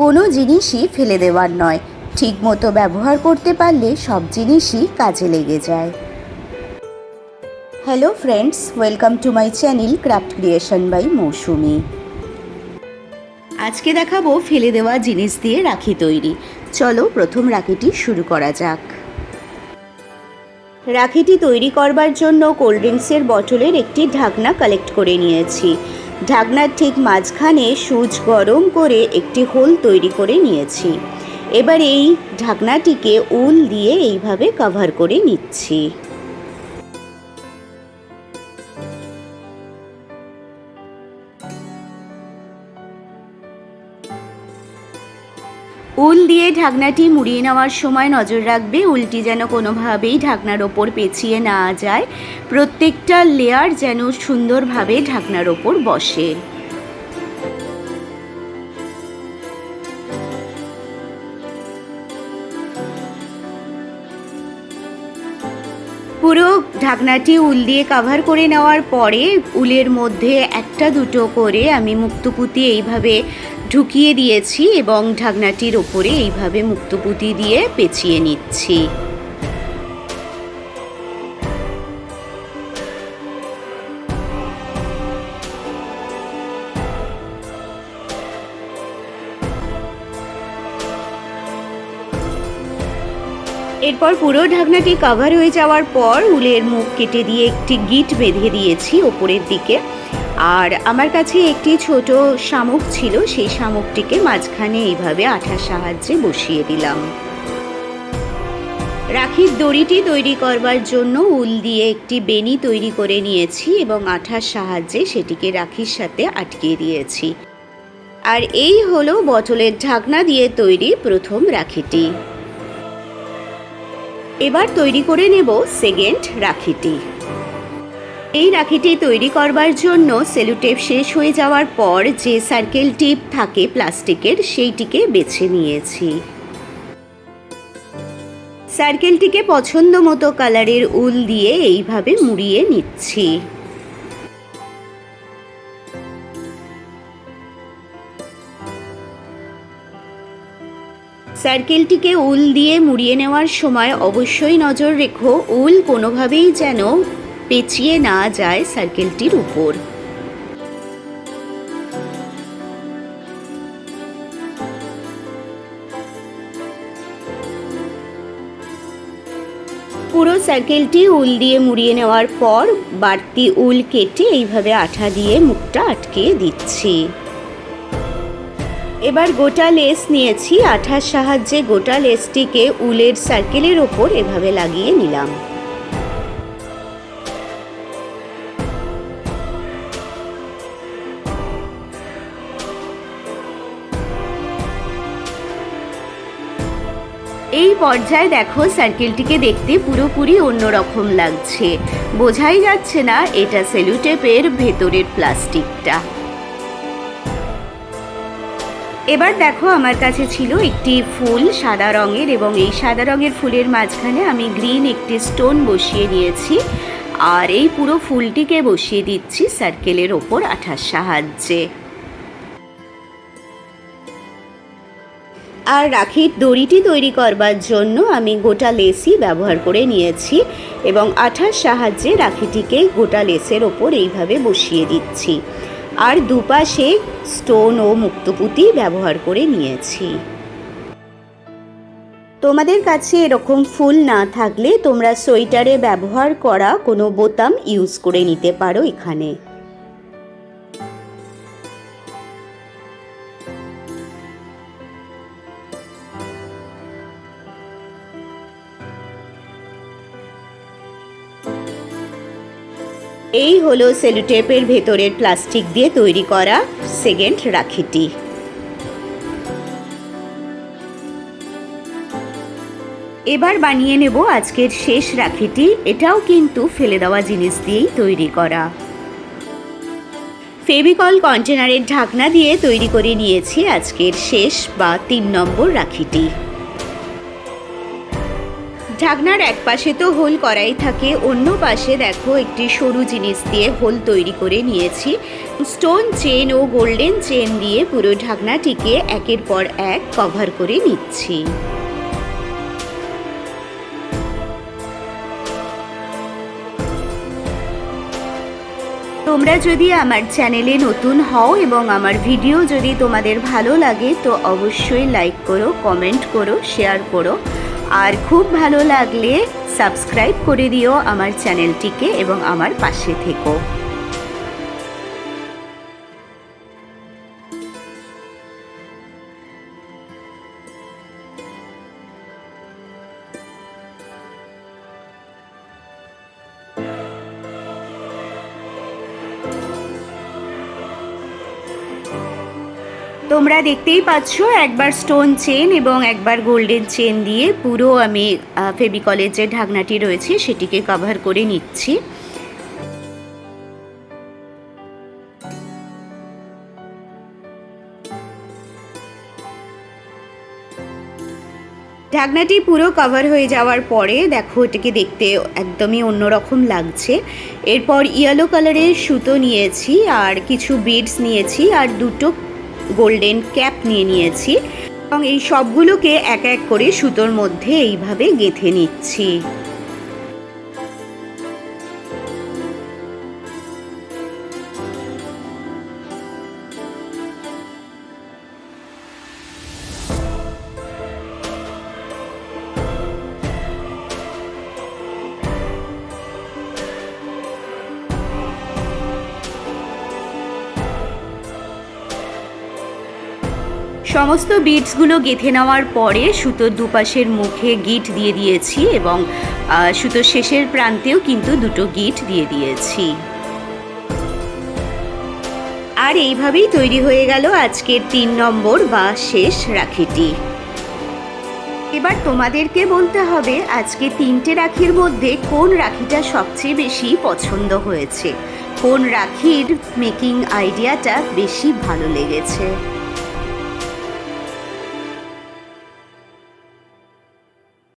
কোনো জিনিসই ফেলে দেওয়ার নয়। ঠিকমতো ব্যবহার করতে পারলে সব জিনিসই কাজে লেগে যায়। Hello friends welcome to my channel craft creation by Mousumi আজকে দেখাবো ফেলে দেওয়া জিনিস দিয়ে রাখি তৈরি। চলো প্রথম রাখিটি শুরু করা যাক। রাখিটি তৈরি করবার জন্য কোল্ড ড্রিঙ্কসের বটলের একটি ঢাকনা কালেক্ট করে নিয়েছি। ঢাকনার ঠিক মাঝখানে সুচ গরম করে একটি হোল তৈরি করে নিয়েছি। এবার এই ঢাকনাটিকে উল দিয়ে এইভাবে কভার করে নিচ্ছি। উল দিয়ে ঢাকনাটি মুড়িয়ে নেওয়ার সময় নজর রাখবে, উলটি যেন কোনোভাবেই ঢাকনার ওপর পেঁচিয়ে না যায়। প্রত্যেকটা লেয়ার যেন সুন্দরভাবে ঢাকনার ওপর বসে। ঢাকনাটি উল দিয়ে কাভার করে নেওয়ার পরে উলের মধ্যে একটা দুটো করে আমি মুক্তপুতি এইভাবে ঢুকিয়ে দিয়েছি এবং ঢাকনাটির ওপরে এইভাবে মুক্তপুতি দিয়ে পেঁচিয়ে নিচ্ছি। এরপর পুরো ঢাকনাটি কভার হয়ে যাওয়ার পর উলের মুখ কেটে দিয়ে একটি গিট বেঁধে দিয়েছি ওপরের দিকে। আর আমার কাছে একটি ছোট শামুক ছিল, সেই শামুকটিকে মাঝখানে এইভাবে আঠার সাহায্যে বসিয়ে দিলাম। রাখির দড়িটি তৈরি করবার জন্য উল দিয়ে একটি বেনি তৈরি করে নিয়েছি এবং আঠার সাহায্যে সেটিকে রাখির সাথে আটকে দিয়েছি। আর এই হলো বটলের ঢাকনা দিয়ে তৈরি প্রথম রাখিটি। এবার তৈরি করে নেব সেকেন্ড রাখিটি। এই রাখিটি তৈরি করবার জন্য সেলুটেপ শেষ হয়ে যাওয়ার পর যে সার্কেল টিপ থাকে প্লাস্টিকের, সেইটিকে বেছে নিয়েছি। সার্কেলটিকে পছন্দ মতো কালারের উল দিয়ে এইভাবে মুড়িয়ে নিচ্ছি। সার্কেলটিকে উল দিয়ে মুড়িয়ে নেওয়ার সময় অবশ্যই নজর রেখো, উল কোনোভাবেই যেন পেঁচিয়ে না যায় সার্কেলটির উপর। পুরো সার্কেলটি উল দিয়ে মুড়িয়ে নেওয়ার পর বাড়তি উল কেটে এইভাবে আঠা দিয়ে মুখটা আটকে দিচ্ছি। এবার গোটা লেস নিয়েছি, আঠার সাহায্যে গোটা লেসটিকে উলের সার্কেলের ওপর এভাবে লাগিয়ে নিলাম। এই পর্যায়ে দেখো সার্কেলটিকে দেখতে পুরোপুরি অন্যরকম লাগছে। বোঝাই যাচ্ছে না এটা সেলুটেপের ভেতরের প্লাস্টিকটা। এবার দেখো আমার কাছে ছিল একটি ফুল সাদা রঙের এবং এই সাদা রঙের ফুলের মাঝখানে আমি গ্রিন একটি স্টোন বসিয়ে নিয়েছি আর এই পুরো ফুলটিকে বসিয়ে দিচ্ছি সার্কেলের ওপর আঠার সাহায্যে। আর রাখির দড়িটি তৈরি করবার জন্য আমি গোটা লেসই ব্যবহার করে নিয়েছি এবং আঠার সাহায্যে রাখিটিকে গোটা লেসের ওপর এইভাবে বসিয়ে দিচ্ছি। আর দুপাশে স্টোন ও মুক্তপুতি ব্যবহার করে নিয়েছি। তোমাদের কাছে এরকম ফুল না থাকলে তোমরা সোয়েটারে ব্যবহার করা কোনো বোতাম ইউজ করে নিতে পারো এখানে। এই হলো সেলুটেপের ভেতরের প্লাস্টিক দিয়ে তৈরি করা সেকেন্ড রাখিটি। এবার বানিয়ে নেব আজকের শেষ রাখিটি। এটাও কিন্তু ফেলে দেওয়া জিনিস দিয়েই তৈরি করা। ফেভিকল কন্টেনারের ঢাকনা দিয়ে তৈরি করে নিয়েছি আজকের শেষ বা তিন নম্বর রাখিটি। ঢাকনার এক পাশে তো হোল করাই থাকে, অন্য পাশে দেখো একটি সরু জিনিস দিয়ে হোল তৈরি করে নিয়েছি। স্টোন চেন ও গোল্ডেন চেন দিয়ে পুরো ঢাকনাটিকে একের পর এক কভার করে নিচ্ছি। তোমরা যদি আমার চ্যানেলে নতুন হও এবং আমার ভিডিও যদি তোমাদের ভালো লাগে, তো অবশ্যই লাইক করো, কমেন্ট করো, শেয়ার করো। আর খুব ভালো লাগলে সাবস্ক্রাইব করে দিও আমার চ্যানেলটিকে এবং আমার পাশে থেকো। তোমরা দেখতেই পাচ্ছ একবার স্টোন চেন এবং একবার গোল্ডেন চেন দিয়ে পুরো আমি ফেবিকলের যে ঢাকনাটি রয়েছে, সেটিকে কভার করে নিচ্ছি। ঢাকনাটি পুরো কভার হয়ে যাওয়ার পরে, দেখো এটাকে দেখতে একদমই অন্যরকম লাগছে। এরপর ইয়েলো কালারের সুতো নিয়েছি আর কিছু বিডস নিয়েছি আর দুটো গোল্ডেন ক্যাপ নিয়ে নিয়েছি এবং এই সবগুলোকে এক এক করে সুতোর মধ্যে এইভাবে গেঁথে নিচ্ছি। সমস্ত বিটসগুলো গেঁথে নেওয়ার পরে সুতোর দুপাশের মুখে গিট দিয়ে দিয়েছি এবং সুতোর শেষের প্রান্তেও কিন্তু দুটো গিট দিয়ে দিয়েছি। আর এইভাবেই তৈরি হয়ে গেল আজকের তিন নম্বর বা শেষ রাখিটি। এবার তোমাদেরকে বলতে হবে আজকে তিনটে রাখির মধ্যে কোন রাখিটা সবচেয়ে বেশি পছন্দ হয়েছে। কোন রাখির মেকিং আইডিয়াটা বেশি ভালো লেগেছে?